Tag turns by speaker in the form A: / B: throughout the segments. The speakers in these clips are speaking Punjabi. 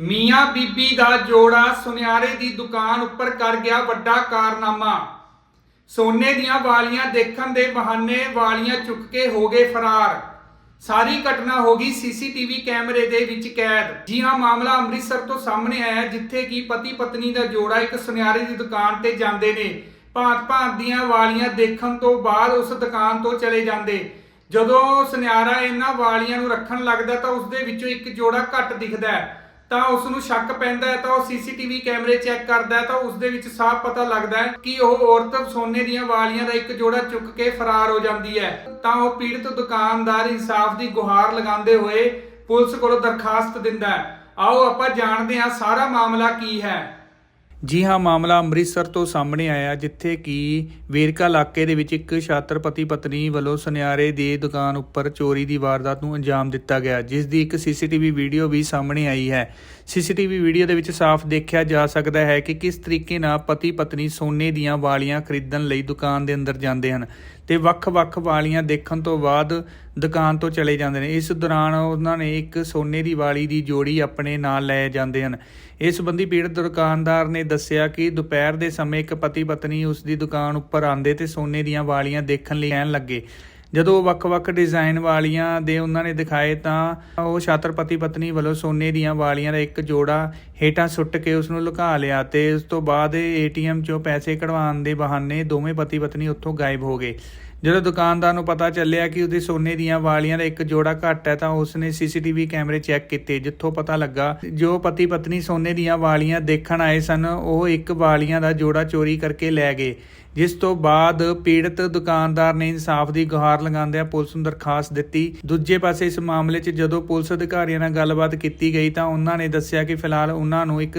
A: ਮੀਆਂ ਬੀਬੀ ਦਾ ਜੋੜਾ ਸੁਨਿਆਰੇ ਦੀ ਦੁਕਾਨ ਉੱਪਰ ਕਰ ਗਿਆ ਵੱਡਾ ਕਾਰਨਾਮਾ। ਸੋਨੇ ਦੀਆਂ ਵਾਲੀਆਂ ਦੇਖਣ ਦੇ ਬਹਾਨੇ ਵਾਲੀਆਂ ਚੁੱਕ ਕੇ ਹੋ ਗਏ ਫਰਾਰ। ਸਾਰੀ ਘਟਨਾ ਹੋ ਗਈ ਸੀਸੀਟੀਵੀ ਕੈਮਰੇ ਦੇ ਵਿੱਚ ਕੈਦ। ਜੀ ਹਾਂ ਮਾਮਲਾ ਅੰਮ੍ਰਿਤਸਰ ਤੋਂ ਸਾਹਮਣੇ ਆਇਆ, ਜਿੱਥੇ ਕਿ ਪਤੀ ਪਤਨੀ ਦਾ ਜੋੜਾ ਇੱਕ ਸੁਨਿਆਰੇ ਦੀ ਦੁਕਾਨ ਤੇ ਜਾਂਦੇ ਨੇ। ਭਾਂਤ ਭਾਂਤ ਦੀਆਂ ਵਾਲੀਆਂ ਦੇਖਣ ਤੋਂ ਬਾਅਦ ਉਸ ਦੁਕਾਨ ਤੋਂ ਚਲੇ ਜਾਂਦੇ। ਜਦੋਂ ਸੁਨਿਆਰਾ ਇਹਨਾਂ ਵਾਲੀਆਂ ਨੂੰ ਰੱਖਣ ਲੱਗਦਾ ਤਾਂ ਉਸ ਦੇ ਵਿੱਚੋਂ ਇੱਕ ਜੋੜਾ ਘੱਟ ਦਿਖਦਾ ਹੈ। ਤਾਂ ਉਸ ਨੂੰ ਸ਼ੱਕ ਪੈਂਦਾ ਹੈ, ਤਾਂ ਉਹ ਸੀਸੀਟੀਵੀ ਕੈਮਰੇ ਚੈੱਕ ਕਰਦਾ ਹੈ, ਤਾਂ ਉਸ ਦੇ ਵਿੱਚ ਸਾਫ਼ ਪਤਾ ਲੱਗਦਾ ਹੈ ਕਿ ਉਹ ਔਰਤ ਸੋਨੇ ਦੀਆਂ ਵਾਲੀਆਂ ਦਾ ਇੱਕ ਜੋੜਾ ਚੁੱਕ ਕੇ ਫਰਾਰ ਹੋ ਜਾਂਦੀ ਹੈ। ਤਾਂ ਉਹ ਪੀੜਤ ਦੁਕਾਨਦਾਰ ਇਨਸਾਫ ਦੀ ਗੁਹਾਰ ਲਗਾਉਂਦੇ ਹੋਏ ਪੁਲਿਸ ਕੋਲ ਦਰਖਾਸਤ ਦਿੰਦਾ ਹੈ। ਆਓ ਆਪਾਂ ਜਾਣਦੇ ਹਾਂ ਸਾਰਾ ਮਾਮਲਾ ਕੀ ਹੈ। ਜੀ ਹਾਂ, ਮਾਮਲਾ ਅੰਮ੍ਰਿਤਸਰ ਤੋਂ ਸਾਹਮਣੇ ਆਇਆ, ਜਿੱਥੇ ਕਿ ਵੇਰਕਾ ਇਲਾਕੇ ਦੇ ਵਿੱਚ ਇੱਕ ਛਾਤਰ ਪਤੀ ਪਤਨੀ ਵੱਲੋਂ ਸੁਨਿਆਰੇ ਦੀ ਦੁਕਾਨ ਉੱਪਰ ਚੋਰੀ ਦੀ ਵਾਰਦਾਤ ਨੂੰ ਅੰਜਾਮ ਦਿੱਤਾ ਗਿਆ। ਜਿਸ ਦੀ ਇੱਕ ਸੀਸੀਟੀਵੀ ਵੀਡੀਓ ਵੀ ਸਾਹਮਣੇ ਆਈ ਹੈ। ਸੀਸੀਟੀਵੀ ਵੀਡੀਓ ਦੇ ਵਿੱਚ ਸਾਫ਼ ਦੇਖਿਆ ਜਾ ਸਕਦਾ ਹੈ ਕਿ ਕਿਸ ਤਰੀਕੇ ਨਾਲ ਪਤੀ ਪਤਨੀ ਸੋਨੇ ਦੀਆਂ ਵਾਲੀਆਂ ਖਰੀਦਣ ਲਈ ਦੁਕਾਨ ਦੇ ਅੰਦਰ ਜਾਂਦੇ ਹਨ। ਤੇ ਵੱਖ-ਵੱਖ ਵਾਲੀਆਂ ਦੇਖਣ ਤੋਂ ਬਾਅਦ ਦੁਕਾਨ ਤੋਂ ਚਲੇ ਜਾਂਦੇ ਨੇ। ਇਸ ਦੌਰਾਨ ਉਹਨਾਂ ਨੇ ਇੱਕ ਸੋਨੇ ਦੀ ਵਾਲੀ ਦੀ ਜੋੜੀ ਆਪਣੇ ਨਾਲ ਲੈ ਜਾਂਦੇ ਹਨ। ਇਸ ਸੰਬੰਧੀ ਪੀੜਤ ਦੁਕਾਨਦਾਰ ਨੇ ਦੱਸਿਆ ਕਿ ਦੁਪਹਿਰ ਦੇ ਸਮੇਂ ਇੱਕ ਪਤੀ ਪਤਨੀ ਉਸ ਦੀ ਦੁਕਾਨ ਉੱਪਰ ਆਂਦੇ ਤੇ ਸੋਨੇ ਦੀਆਂ ਵਾਲੀਆਂ ਦੇਖਣ ਲਈ ਕਹਿਣ ਲੱਗੇ। ਜਦੋਂ ਵੱਖ-ਵੱਖ ਡਿਜ਼ਾਈਨ ਵਾਲੀਆਂ ਦੇ ਉਹਨਾਂ ਨੇ ਦਿਖਾਏ ਤਾਂ ਉਹ ਛਾਤਰ ਪਤੀ ਪਤਨੀ ਵੱਲੋਂ ਸੋਨੇ ਦੀਆਂ ਵਾਲੀਆਂ ਦਾ ਇੱਕ ਜੋੜਾ ਹੇਠਾਂ ਸੁੱਟ ਕੇ ਉਸ ਨੂੰ ਲੁਕਾ ਲਿਆ ਤੇ ਉਸ ਤੋਂ ਬਾਅਦ ਏਟੀਐਮ ਚੋਂ ਪੈਸੇ ਕਢਵਾਉਣ ਦੇ ਬਹਾਨੇ ਦੋਵੇਂ ਪਤੀ ਪਤਨੀ ਉੱਥੋਂ ਗਾਇਬ ਹੋ ਗਏ। ਜਦੋਂ ਦੁਕਾਨਦਾਰ ਨੂੰ ਪਤਾ ਚੱਲਿਆ ਕਿ ਉਹਦੇ ਸੋਨੇ ਦੀਆਂ ਵਾਲੀਆਂ ਦਾ ਇੱਕ ਜੋੜਾ ਘੱਟ ਹੈ, ਤਾਂ ਉਸਨੇ ਸੀਸੀਟੀਵੀ ਕੈਮਰੇ ਚੈੱਕ ਕੀਤੇ, ਜਿੱਥੋਂ ਪਤਾ ਲੱਗਾ ਜੋ ਪਤੀ ਪਤਨੀ ਸੋਨੇ ਦੀਆਂ ਵਾਲੀਆਂ ਦੇਖਣ ਆਏ ਸਨ, ਉਹ ਇੱਕ ਵਾਲੀਆਂ ਦਾ ਜੋੜਾ ਚੋਰੀ ਕਰਕੇ ਲੈ ਗਏ, ਜਿਸ ਤੋਂ ਬਾਅਦ ਪੀੜਤ ਦੁਕਾਨਦਾਰ ਨੇ ਇਨਸਾਫ ਦੀ ਗੁਹਾਰ ਲਗਾਉਂਦਿਆਂ ਪੁਲਿਸ ਨੂੰ ਦਰਖਾਸਤ ਦਿੱਤੀ। ਦੂਜੇ ਪਾਸੇ ਇਸ ਮਾਮਲੇ 'ਚ ਜਦੋਂ ਪੁਲਿਸ ਅਧਿਕਾਰੀਆਂ ਨਾਲ ਗੱਲਬਾਤ ਕੀਤੀ ਗਈ, ਤਾਂ ਉਹਨਾਂ ਨੇ ਦੱਸਿਆ ਕਿ ਫਿਲਹਾਲ ਉਹਨਾਂ ਨੂੰ ਇੱਕ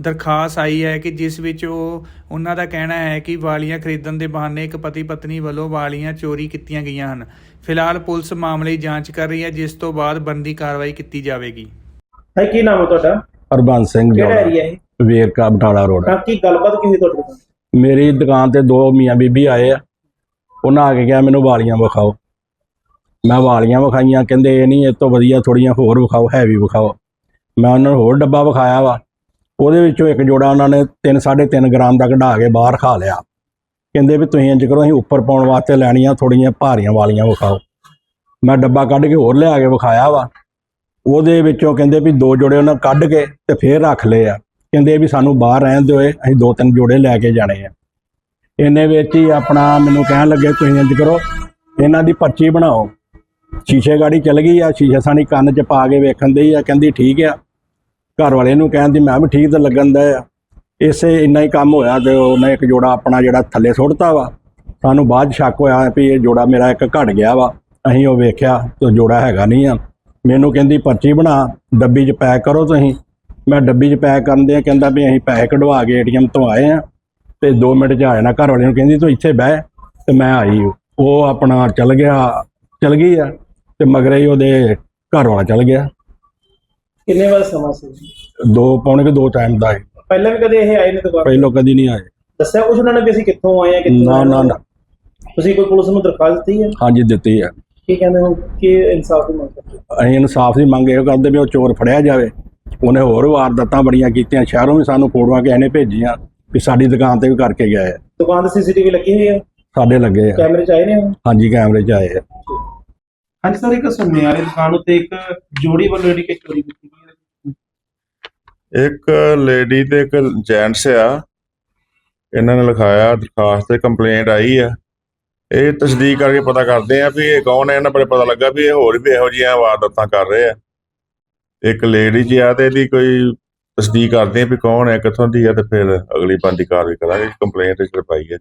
A: ਦਰਖਾਸਤ ਆਈ ਹੈ ਕਿ ਜਿਸ ਵਿੱਚ ਉਹ ਉਹਨਾਂ ਦਾ ਕਹਿਣਾ ਹੈ ਕਿ ਵਾਲੀਆਂ ਖਰੀਦਣ ਦੇ ਬਹਾਨੇ ਇੱਕ ਪਤੀ ਪਤਨੀ ਵੱਲੋਂ ਵਾਲੀਆਂ ਚੋਰੀ ਕੀਤੀਆਂ ਗਈਆਂ ਹਨ। ਫਿਲਹਾਲ ਪੁਲਿਸ ਮਾਮਲੇ ਦੀ ਜਾਂਚ ਕਰ ਰਹੀ ਹੈ ਜਿਸ ਤੋਂ ਬਾਅਦ ਬਣਦੀ ਕਾਰਵਾਈ ਕੀਤੀ ਜਾਵੇਗੀ।
B: ਹੈ ਕੀ ਨਾਮ ਹੈ ਤੁਹਾਡਾ?
C: ਹਰਬੰਸ ਸਿੰਘ
B: ਕਿਹੜਾ ਏਰੀਆ ਹੈ
C: ਵੇਰਕਾ ਬਟਾਲਾ ਰੋਡ।
B: ਤਾਂ ਕੀ ਗੱਲਬਾਤ ਕੀ ਹੋਈ ਤੁਹਾਡੇ ਨਾਲ?
C: ਮੇਰੀ ਦੁਕਾਨ ਤੇ ਦੋ ਮੀਆਂ ਬੀਬੀ ਆਏ ਆ। ਉਹਨਾਂ ਆ ਕੇ ਕਿਹਾ ਮੈਨੂੰ ਵਾਲੀਆਂ ਵਿਖਾਓ। ਮੈਂ ਵਾਲੀਆਂ ਵਿਖਾਈਆਂ? ਕਹਿੰਦੇ ਇਹ ਨਹੀਂ ਇਹ ਤੋਂ ਵਧੀਆ ਥੋੜੀਆਂ ਹੋਰ ਵਿਖਾਓ ਹੈਵੀ ਵਿਖਾਓ। ਮੈਂ ਉਹਨਾਂ ਨੂੰ ਹੋਰ ਡੱਬਾ ਵਿਖਾਇਆ ਵਾ। ਉਹਦੇ ਵਿੱਚੋਂ ਇੱਕ ਜੋੜਾ ਉਹਨਾਂ ਨੇ 3 3.5 ਗ੍ਰਾਮ ਦਾ ਕਢਾ ਕੇ ਬਾਹਰ ਖਾ ਲਿਆ। ਕਹਿੰਦੇ ਵੀ ਤੁਸੀਂ ਇੰਜ ਕਰੋ ਅਸੀਂ ਉੱਪਰ ਪਾਉਣ ਵਾਸਤੇ ਲੈਣੀਆਂ ਥੋੜੀਆਂ ਭਾਰੀਆਂ ਵਾਲੀਆਂ ਵਿਖਾਓ। ਮੈਂ ਡੱਬਾ ਕੱਢ ਕੇ ਹੋਰ ਲਿਆ ਕੇ ਵਿਖਾਇਆ ਵਾ। ਉਹਦੇ ਵਿੱਚੋਂ ਕਹਿੰਦੇ ਵੀ ਦੋ ਜੋੜੇ ਉਹਨਾਂ ਕੱਢ ਕੇ ਤੇ ਫੇਰ ਰੱਖ ਲਏ ਆ। ਕਹਿੰਦੇ ਵੀ ਸਾਨੂੰ ਬਾਹਰ ਰਹਿਣ ਦਿਓ ਇਹ, ਅਸੀਂ ਦੋ ਤਿੰਨ ਜੋੜੇ ਲੈ ਕੇ ਜਾਣੇ ਆ। ਇਹਨੇ ਵਿੱਚ ਹੀ ਆਪਣਾ ਮੈਨੂੰ ਕਹਿਣ ਲੱਗੇ ਤੁਸੀਂ ਇੰਜ ਕਰੋ ਇਹਨਾਂ ਦੀ ਪਰਚੀ ਬਣਾਓ। ਸ਼ੀਸ਼ੇ ਗਾੜੀ ਚੱਲ ਗਈ ਆ ਸ਼ੀਸ਼ੇ ਸਾਨੀ ਕੰਨ 'ਚ ਪਾ ਕੇ ਵੇਖਣ ਦੇ ਆ ਕਹਿੰਦੀ ਠੀਕ ਆ। ਘਰ ਵਾਲੇ ਨੂੰ ਕਹਿਣ ਦੀ ਮੈਂ ਵੀ ਠੀਕ ਤਾਂ ਲੱਗਣ ਦਾ ਆ। ਇਸੇ ਇੰਨਾ ਹੀ ਕੰਮ ਹੋਇਆ ਤੇ ਉਹਨੇ ਇੱਕ ਜੋੜਾ ਆਪਣਾ ਜਿਹੜਾ ਥੱਲੇ ਸੁੱਟਤਾ ਵਾ। ਸਾਨੂੰ ਬਾਅਦ 'ਚ ਸ਼ੱਕ ਹੋਇਆ ਵੀ ਇਹ ਜੋੜਾ ਮੇਰਾ ਇੱਕ ਘਟ ਗਿਆ ਵਾ। ਅਸੀਂ ਉਹ ਵੇਖਿਆ ਤੇ ਜੋੜਾ ਹੈਗਾ ਨਹੀਂ ਆ। ਮੈਨੂੰ ਕਹਿੰਦੀ, ਪਰਚੀ ਬਣਾ, ਡੱਬੀ 'ਚ ਪੈਕ ਕਰੋ ਤੁਸੀਂ। ਮੈਂ ਡੱਬੀ 'ਚ ਪੈਕ ਕਰਨ ਦੇ ਕਹਿੰਦਾ ਵੀ ਅਸੀਂ ਪੈਸੇ ਕਢਵਾ ਕੇ ਏਟੀਐਮ ਤੋਂ ਆਏ ਆ। ਤੇ 2 ਮਿੰਟ 'ਚ ਆ ਜਾਣਾ ਘਰ ਵਾਲੇ ਨੂੰ ਕਹਿੰਦੀ, ਤੂੰ ਇੱਥੇ ਬਹਿ। ਤੇ ਮੈਂ ਆਈ। ਉਹ ਆਪਣਾ ਚਲ ਗਿਆ, ਚਲ ਗਈ ਆ। ਤੇ ਮਗਰੇ ਹੀ ਉਹਦੇ ਘਰ ਵਾਲਾ ਚਲ ਗਿਆ।
B: ਕਿੰਨੇ ਵਾਰ ਸਮਾਂ ਸੀ?
C: ਦੋ ਪੌਣੇ ਕੇ ਦੋ ਟਾਈਮ ਦਾ ਹੈ
B: ਪਹਿਲਾਂ ਵੀ ਕਦੇ ਇਹ ਆਏ ਨੇ ਦੁਕਾਨ
C: ਪਹਿਲੋਂ ਕਦੀ ਨਹੀਂ ਆਏ।
B: ਦੱਸਿਆ ਕੁਛ ਉਹਨਾਂ ਨੇ ਵੀ ਅਸੀਂ ਕਿੱਥੋਂ ਆਏ ਆ ਕਿੱਥੋਂ
C: ਨਾ
B: ਆਏ
C: ਨਾ
B: ਹਾਂ?
C: ਨਾ।
B: ਤੁਸੀਂ ਕੋਈ ਪੁਲਿਸ ਨੂੰ ਦਰਖਾਸਤ ਦਿੱਤੀ ਹੈ?
C: ਹਾਂਜੀ ਦਿੱਤੀ ਆ
B: ਕੀ ਕਹਿੰਦੇ ਹੋ ਕਿ ਇਨਸਾਫ ਦੀ ਮੰਗ ਕਰਦੇ? ਹੋ?
C: ਅਸੀਂ ਇਨਸਾਫ ਦੀ ਮੰਗ ਇਹ ਕਰਦੇ ਵੀ ਉਹ ਚੋਰ ਫੜਿਆ ਜਾਵੇ। ਉਹਨੇ ਹੋਰ ਵਾਰਦਾਤਾਂ ਬੜੀਆਂ ਕੀਤੀਆਂ ਸ਼ਹਿਰੋਂ ਵੀ ਸਾਨੂੰ ਫੋਟੋਆਂ ਕਿਸੇ ਨੇ ਭੇਜੀਆਂ ਵੀ ਸਾਡੀ ਦੁਕਾਨ ਤੇ ਵੀ ਕਰਕੇ ਗਏ ਆ
B: ਦੁਕਾਨ ਤੇ ਸੀਸੀਟੀਵੀ ਲੱਗੀ ਹੋਈ ਹੈ?
C: ਸਾਡੇ ਲੱਗੇ ਆ।
B: ਕੈਮਰੇ ਚ ਆਏ ਨੇ ਉਹ?
C: ਹਾਂਜੀ ਕੈਮਰੇ 'ਚ ਆਏ ਆ।
B: ਹਾਂਜੀ ਸਰ ਇੱਕ ਸੁਨਿਆਰੇ ਦੁਕਾਨ ਉੱਤੇ ਇੱਕ ਜੋੜੀ ਵੱਲੋਂ ਜਿਹੜੀ ਕਿ ਚੋਰੀ ਕੀਤੀ ਹੈ
D: ਇੱਕ ਲੇਡੀ ਤੇ ਇੱਕ ਜੈਂਟਸ ਆ। ਇਹਨਾਂ ਨੇ ਲਿਖਾਇਆ, ਦਰਖਾਸਤ ਤੇ ਕੰਪਲੇਂਟ ਆਈ ਆ। ਇਹ ਤਸਦੀਕ ਕਰਕੇ ਪਤਾ ਕਰਦੇ ਆ ਵੀ ਇਹ ਕੌਣ ਹੈ ਇਹਨਾਂ ਬਾਰੇ ਪਤਾ ਲੱਗਾ ਵੀ ਇਹ ਹੋਰ ਵੀ ਇਹੋ ਜਿਹੀਆਂ ਵਾਰਦਾਤਾਂ ਕਰ ਰਹੇ ਆ। ਇੱਕ ਲੇਡੀ ਜੀ ਆ ਤੇ ਇਹਦੀ ਕੋਈ ਤਸਦੀਕ ਕਰਦੇ ਆ ਵੀ ਕੌਣ ਹੈ ਕਿੱਥੋਂ ਦੀ ਆ ਤੇ ਫਿਰ ਅਗਲੀ ਬੰਦੀ ਕਾਰਵਾਈ ਕਰਾਂਗੇ। ਕੰਪਲੇਂਟ ਇਸ ਪਾਈ ਹੈ